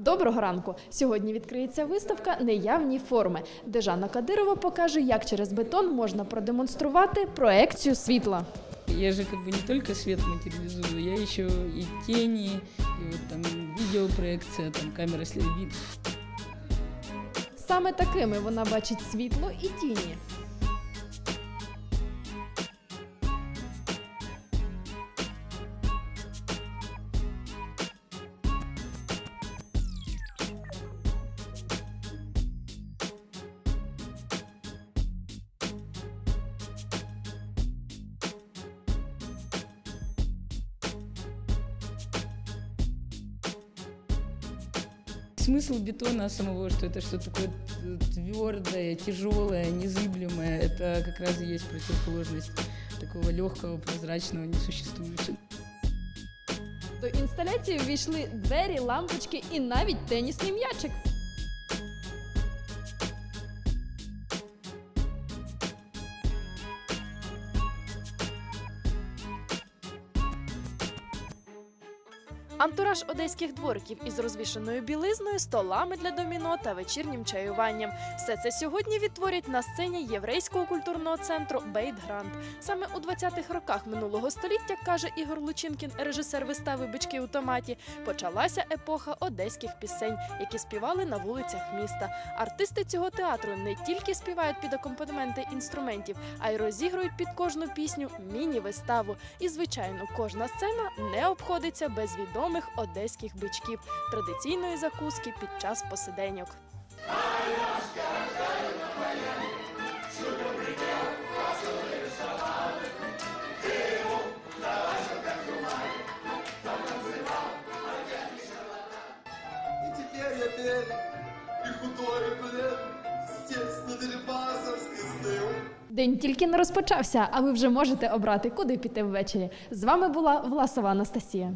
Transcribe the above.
Доброго ранку! Сьогодні відкриється виставка Неявні форми, де Жанна Кадирова покаже, як через бетон можна продемонструвати проекцію світла. Я же как бы не только свет материализую, я еще и тени, и вот там видеопроекция, там камера следит. Саме такими вона бачить світло і тіні. Смысл бетона самого, что это что-то такое твердое, тяжелое, незыблемое, это как раз и есть противоположность такого легкого, прозрачного, несуществующего. До інсталяції ввійшли двері, лампочки і навіть тенісний м'ячик. Антураж одеських двориків із розвішеною білизною, столами для доміно та вечірнім чаюванням. Все це сьогодні відтворять на сцені єврейського культурного центру Бейт Грант. Саме у 20-х роках минулого століття, каже Ігор Лучинкін, режисер вистави Бички у томаті, почалася епоха одеських пісень, які співали на вулицях міста. Артисти цього театру не тільки співають під акомпанементи інструментів, а й розігрують під кожну пісню міні-виставу. І, звичайно, кожна сцена не обходиться без відомих одеських бичків, традиційної закуски під час посиденьок. День тільки не розпочався, а ви вже можете обрати, куди піти ввечері. З вами була Власова Анастасія.